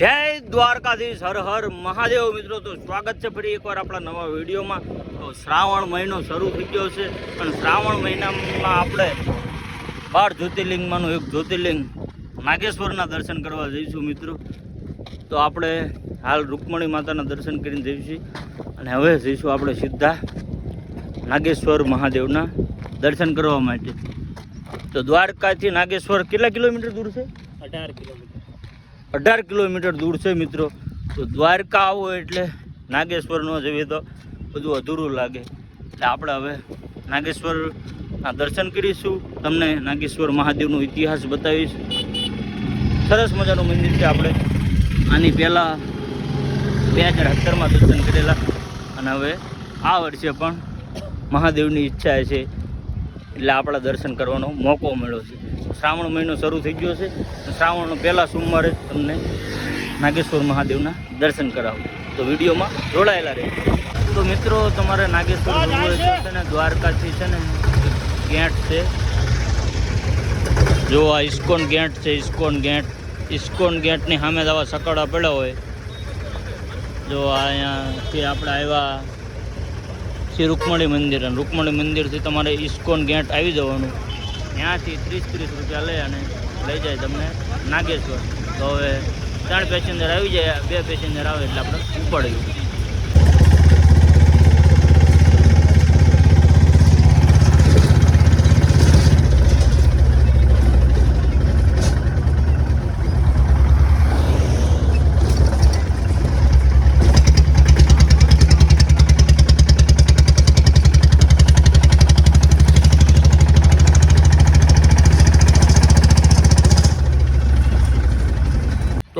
જય દ્વારકાધીશ, હર હર મહાદેવ. મિત્રો, તો સ્વાગત છે ફરી એકવાર આપણા નવા વિડીયોમાં. તો શ્રાવણ મહિનો શરૂ થઈ ગયો છે, પણ શ્રાવણ મહિનામાં આપણે બાર જ્યોતિર્લિંગમાંનું એક જ્યોતિર્લિંગ નાગેશ્વરના દર્શન કરવા જઈશું, મિત્રો. તો આપણે હાલ રૂકમણી માતાના દર્શન કરીને જઈશું અને હવે જઈશું આપણે સીધા નાગેશ્વર મહાદેવના દર્શન કરવા માટે. તો દ્વારકાથી નાગેશ્વર કેટલા કિલોમીટર દૂર છે? અઢાર કિલોમીટર. અઢાર કિલોમીટર દૂર છે મિત્રો. તો દ્વારકા આવો એટલે નાગેશ્વર ન જઈએ તો બધું અધૂરું લાગે. એટલે આપણે હવે નાગેશ્વરના દર્શન કરીશું. તમને નાગેશ્વર મહાદેવનો ઇતિહાસ બતાવીશ. સરસ મજાનું મંદિર છે આપણે. આની પહેલાં બે હજાર સત્તરમાં દર્શન કરેલા. અને હવે આ વર્ષે પણ મહાદેવની ઈચ્છા છે. એટલે આપણા દર્શન કરવાનો મોકો મળ્યો છે. શ્રાવણ મહિનો શરૂ થઈ ગયો છે. શ્રાવણનો પહેલા સોમવારે તમને નાગેશ્વર મહાદેવના દર્શન કરાવું. તો વિડીયોમાં જોડાયેલા રહે તો મિત્રો, તમારે નાગેશ્વર દ્વારકાથી છે ને, ગેટ છે. જો આ ઇસ્કોન ગેટ છે, ઇસ્કોન ગેટ. ઇસ્કોન ગેટની સામે આવા સકડા પડ્યા હોય. જો અહીંયાથી આપણે આવ્યા શ્રી રૂકમણી મંદિર. અને રૂકમણી મંદિરથી તમારે ઇસ્કોન ગેટ આવી જવાનું. ત્યાંથી ત્રીસ ત્રીસ રૂપિયા લઈ અને લઈ જાય તમને નાગેશ્વર. તો હવે ત્રણ પેસેન્જર આવી જાય, બે પેસેન્જર આવે એટલે આપણે ઉપાડ્યું.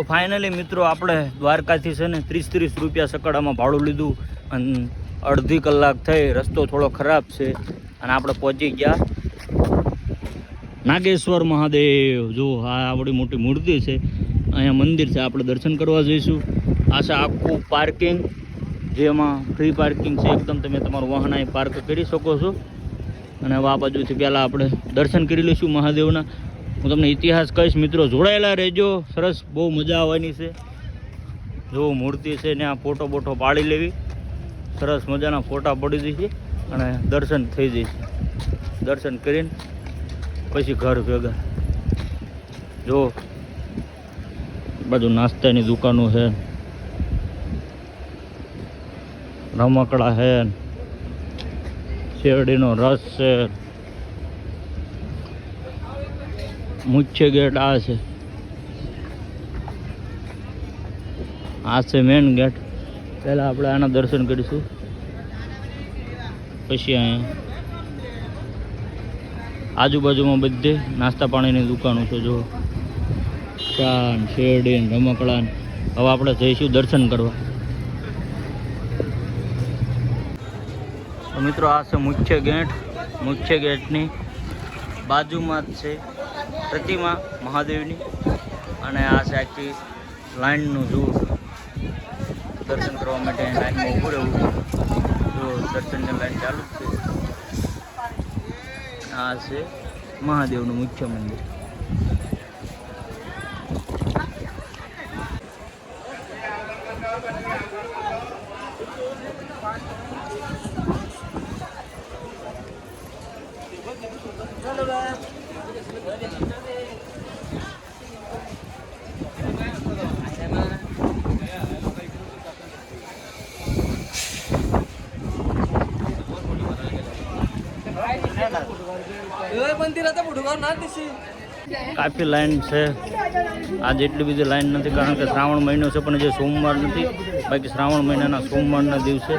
ફાઇનલી મિત્રો આપણે દ્વારકાથી છે ને ત્રીસ ત્રીસ રૂપિયા સકડામાં ભાડું લીધું અને અડધી કલાક થઈ, રસ્તો થોડો ખરાબ છે અને આપણે પહોંચી ગયા. નાગેશ્વર મહાદેવ, જો આ આપણી મોટી મૂર્તિ છે, અહીંયા મંદિર છે, આપણે દર્શન કરવા જઈશું. આ છે આખું પાર્કિંગ જેમાં ફ્રી પાર્કિંગ છે, એકદમ તમે તમારું વાહન પાર્ક કરી શકો છો. અને આ બાજુથી પહેલાં આપણે દર્શન કરી લઈશું મહાદેવના. હું તમને ઇતિહાસ કહીશ, મિત્રો, જોડાયેલા રહેજો. સરસ, બહુ મજા આવવાની છે. જો મૂર્તિ છે ને, આ ફોટો બોટો પાડી લેવી. સરસ મજાના ફોટા પડી જશે અને દર્શન થઈ જશે. દર્શન કરીને પછી ઘર ભેગા. જો, બાજુ નાસ્તાની દુકાનો છે. રમકડા છે. શેરડીનો રસ છે. મુખ્ય ગેટ આ છે. આ છે મેન ગેટ પહેલાં આપણે આના દર્શન કરીશું. પછી અહીંયા. આજુબાજુમાં બધે નાસ્તા પાણીની દુકાનો છે જો ચા શેરડી રમકડા. હવે આપણે જઈશું દર્શન કરવા. મિત્રો, આ છે મુખ્ય ગેટ. મુખ્ય ગેટની બાજુમાં જ છે. પ્રતિમા મહાદેવની અને આ સાઈડથી લાઇનનું જુઓ. દર્શન કરવા માટે લાઇનમાં ઊભું રહેવું જો દર્શનની લાઇન ચાલુ છે. આ છે મહાદેવનું મુખ્ય મંદિર. Thank you. કાફી લાઈન છે. આજે એટલી બધી લાઈન નથી, કારણ કે શ્રાવણ મહિનો છે, પણ જે સોમવાર નથી. બાકી શ્રાવણ મહિનાના સોમવારના દિવસે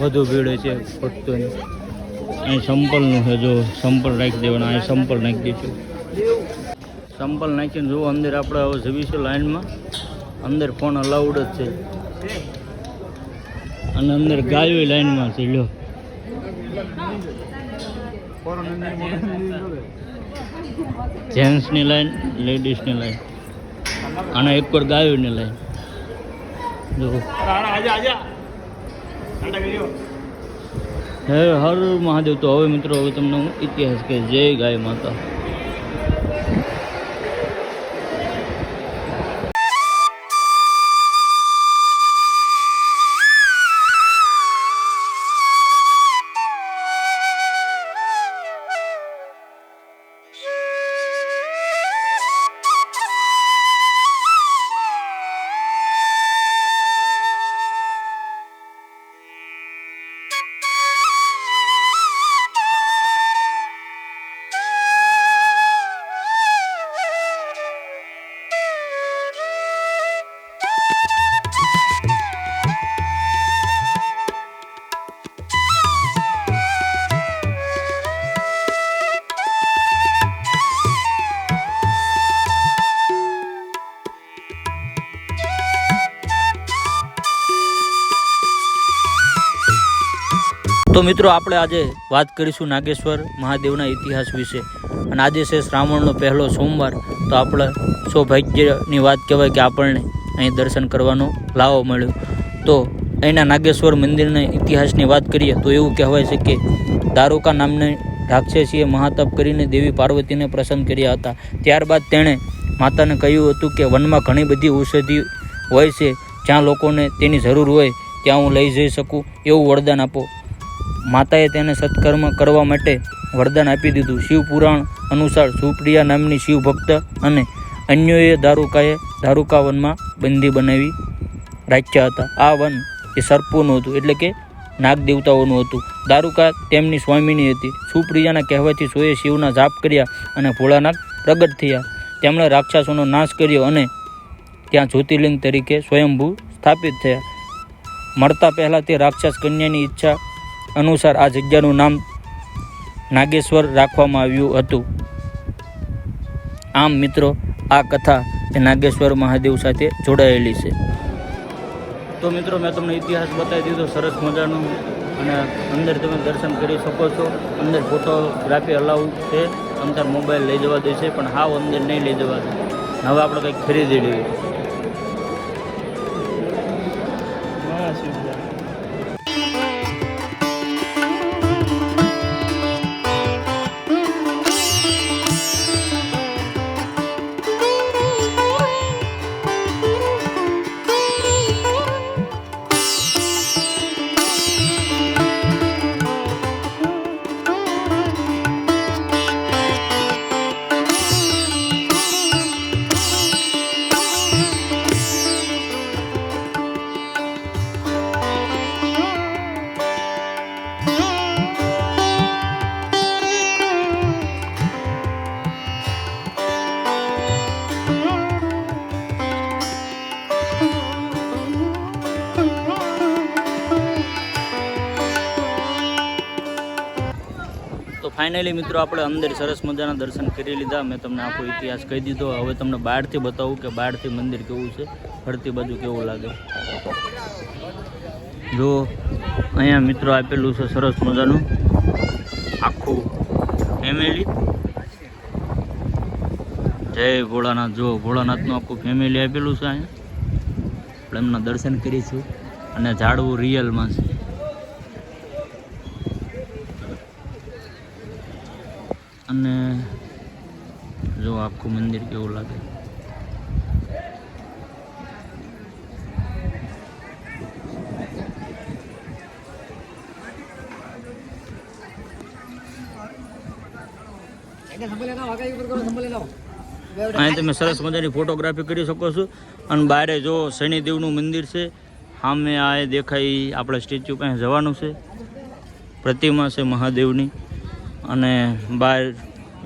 વધુ ભીડ હોય છે ભક્તોની અહીં સંપલનું છે, જો સંપલ નાખી દેવાના, અહીં સંપલ નાખી દઈશું સંપલ નાખીને જુઓ, અંદર આપણે હવે જઈશું લાઈનમાં અંદર ફોન અલાઉડ જ છે. અને અંદર ગાયો લાઈનમાં છે, લ્યો. જેન્ટ્સની લાઈન, લેડીઝની લાઈન. અને એક પર ગાયોની લાઈન. હે હર મહાદેવ, તો હવે મિત્રો, હવે તમને હું ઇતિહાસ કે જય ગાય માતા. તો મિત્રો આપણે આજે વાત કરીશું નાગેશ્વર મહાદેવના ઇતિહાસ વિશે. અને આજે છે શ્રાવણનો પહેલો સોમવાર, તો આપણે સૌભાગ્યની વાત કહેવાય કે આપણને અહીં દર્શન કરવાનો લાવો મળ્યો. તો અહીંના નાગેશ્વર મંદિરના ઇતિહાસની વાત કરીએ તો એવું કહેવાય છે કે દારૂકા નામને રાક્ષસીએ મહાતપ કરીને દેવી પાર્વતીને પ્રસન્ન કર્યા હતા. ત્યારબાદ તેણે માતાને કહ્યું હતું કે વનમાં ઘણી બધી ઔષધિ હોય છે, જ્યાં લોકોને તેની જરૂર હોય ત્યાં હું લઈ જઈ શકું, એવું વરદાન આપો. માતાએ તેને સત્કર્મ કરવા માટે વરદાન આપી દીધું. શિવ પુરાણ અનુસાર સુપ્રિયા નામની શિવ ભક્ત અને અન્યોએ દારૂકાએ દારૂકા વનમાં બંદી બનાવી રાખ્યા હતા. આ વન એ સર્પોનું હતું, એટલે કે નાગ દેવતાઓનું હતું. દારૂકા તેમની સ્વામીની હતી. સુપ્રિયાના કહેવાથી સોએ શિવના જાપ કર્યા અને ભોળાનાથ પ્રગટ થયા. તેમણે રાક્ષસોનો નાશ કર્યો અને ત્યાં જ્યોતિર્લિંગ તરીકે સ્વયંભૂ સ્થાપિત થયા. મળતા પહેલાં તે રાક્ષસ કન્યાની ઈચ્છા અનુસાર આ જગ્યાનું નામ નાગેશ્વર રાખવામાં આવ્યું હતું. આમ મિત્રો આ કથા એ નાગેશ્વર મહાદેવ સાથે જોડાયેલી છે. તો મિત્રો, મેં તમને ઇતિહાસ બતાવી દીધો, સરસ મજાનો. અને અંદર તમે દર્શન કરી શકો છો. અંદર ફોટોગ્રાફી અલાઉ છે. અંતર મોબાઈલ લઈ જવા દે છે પણ હાવ અંદર નહીં લઈ જવા દે. હવે આપણે કંઈક ખરીદી લેવી ફાઇનલી મિત્રો, આપણે અંદર સરસ મજાના દર્શન કરી લીધા. મેં તમને આખો ઇતિહાસ કહી દીધો. હવે તમને બહારથી બતાવું કે બહારથી મંદિર કેવું છે. ફરતી બાજુ કેવું લાગે? જો, અહીંયા મિત્રો આપેલું છે સરસ મજાનું આખું ફેમિલી જય ભોળાનાથ. જો, ભોળાનાથનું આખું ફેમિલી આપેલું છે અહીંયા. એમના દર્શન કરીશું. અને ઝાડવું રિયલમાં છે. અને જો આખું મંદિર કેવું લાગે. અહીં તમે સરસ મજાની ફોટોગ્રાફી કરી શકો છો. અને બહારે જો શનિદેવનું મંદિર છે, સામે આ દેખાય આપણે સ્ટેચ્યુ પાસે જવાનું છે. પ્રતિમા છે મહાદેવની. અને બહાર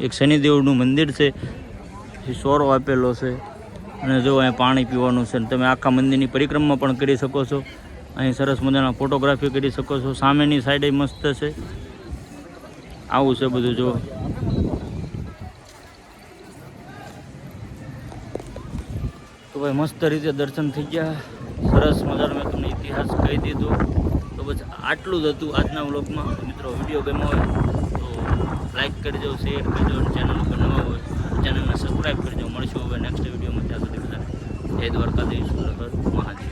એક શનિદેવનું મંદિર છે. સોરો આપેલો છે. અને જો અહીંયા પાણી પીવાનું છે તમે આખા મંદિરની પરિક્રમા પણ કરી શકો છો. અહીં સરસ મજાના ફોટોગ્રાફી કરી શકો છો. સામેની સાઈડે મસ્ત છે. આવું છે બધું જો તો ભાઈ મસ્ત રીતે દર્શન થઈ ગયા. સરસ મજાનો મેં તમને ઇતિહાસ કહી દીધો. તો બસ આટલું જ હતું આજના વ્લોગમાં. મિત્રો, વીડિયો ગમ્યો હોય લાઈક કરજો શેર કરજો ચેનલ ઉપર નવા હોય ચેનલને સબસ્ક્રાઈબ કરજો. મળશું હવે નેક્સ્ટ વિડીયોમાં ત્યાં સુધી બધા જય દ્વારકાધીશ. મહાદેવ.